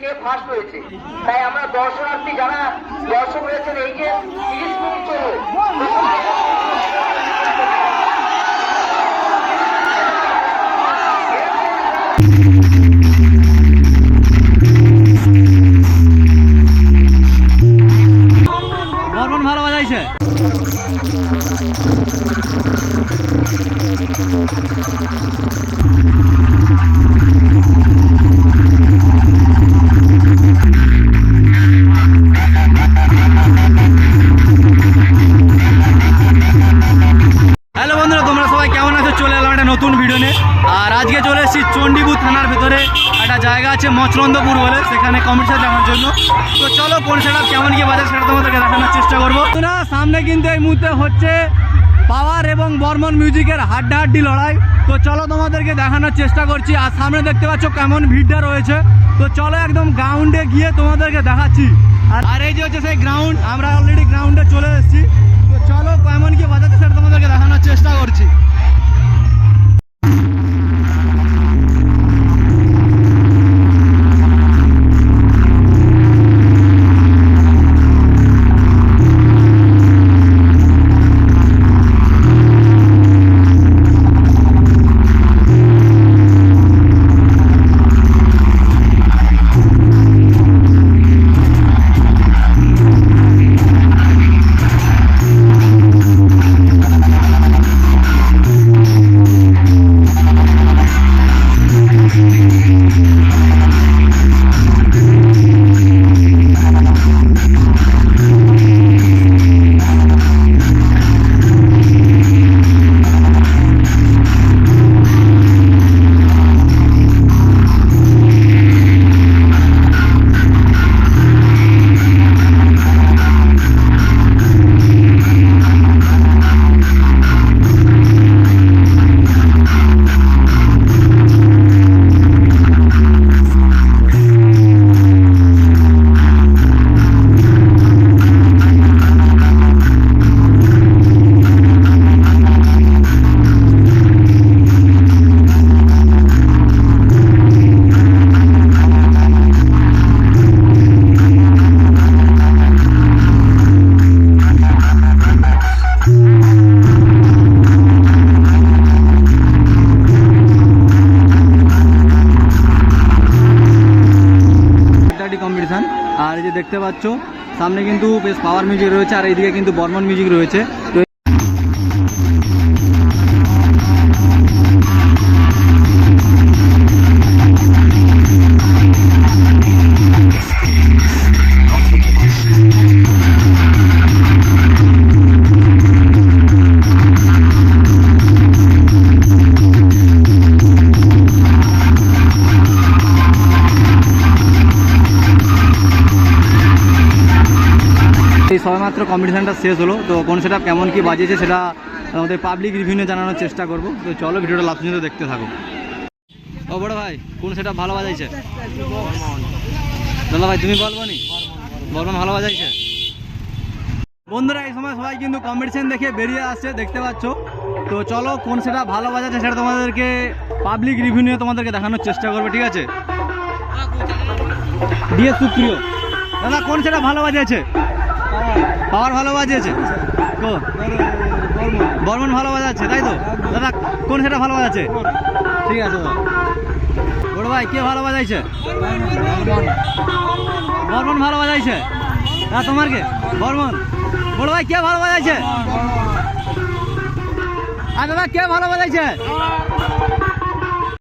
কে first হয়েছে। তাই আমরা দর্শনার্থী যারা দর্শক রয়েছেন এই যে তিরিশ মিনিট চলবে। একটা নতুন ভিডিও নিয়ে আর আজকে চলে এসেছি চণ্ডীপুর থানার ভেতরে। একটা জায়গা আছে মচরন্দপুর বলে, সেখানে কম্পিটিশন দেখার জন্য। তো চলো, কোন সেটা কেমন কি বাজার সেটা তোমাদেরকে দেখানোর চেষ্টা করব। না, সামনে কিন্তু এই মুহূর্তে হচ্ছে পাওয়ার এবং বর্মন মিউজিকের হাড্ডাহাড্ডি লড়াই। তো চলো, তোমাদেরকে দেখানোর চেষ্টা করছি। আর সামনে দেখতে পাচ্ছ কেমন ভিড়টা রয়েছে। তো চলো, একদম গ্রাউন্ডে গিয়ে তোমাদেরকে দেখাচ্ছি। আর এই যে হচ্ছে সেই গ্রাউন্ড আমরা অলরেডি গ্রাউন্ডে চলে এসেছি। তো চলো, কেমন কি বাজাতে সেটা তোমাদেরকে দেখানোর চেষ্টা করছি। কম্পিটিশান আর এই যে দেখতে পাচ্ছ, সামনে কিন্তু বেশ পাওয়ার মিউজিক রয়েছে, আর এইদিকে কিন্তু বর্মন মিউজিক রয়েছে। এই সবেমাত্র কম্পিটিশানটা শেষ হলো। তো কোন সেটা কেমন কি বাজিয়েছে সেটা আমাদের পাবলিক রিভিউ জানানোর চেষ্টা করব। তো চলো ভিডিওটা লাস্ট পর্যন্ত দেখতে থাকো। ও বড় ভাই কোন সেটা ভালো বাজাইছে? দাদা ভাই তুমি বলব নি বর্মন ভালো বাজাইছে? বন্ধুরা এই সময় সবাই কিন্তু কম্পিটিশন দেখে বেরিয়ে আসছে দেখতে পাচ্ছ। তো চলো কোন সেটা ভালো বাজাচ্ছে সেটা তোমাদেরকে পাবলিক রিভিউ নিয়ে তোমাদেরকে দেখানোর চেষ্টা করবে ঠিক আছে? ডিএস সুপ্রিয়। দাদা কোন সেটা ভালো বাজিয়েছে পাওয়ার ভালো বাজিয়েছে? কো? বর্মন ভালো বাজাচ্ছে, তাই তো? দাদা, কোন সেটা ভালো বাজাচ্ছে? ঠিক আছে, দাদা। বড় ভাই, কে ভালো বাজাইছে? বর্মন ভালো বাজাইছে। হ্যাঁ তোমার কে? বর্মন। বড় ভাই, কে ভালো বাজাইছে? আর দাদা, কে ভালো বাজাইছে?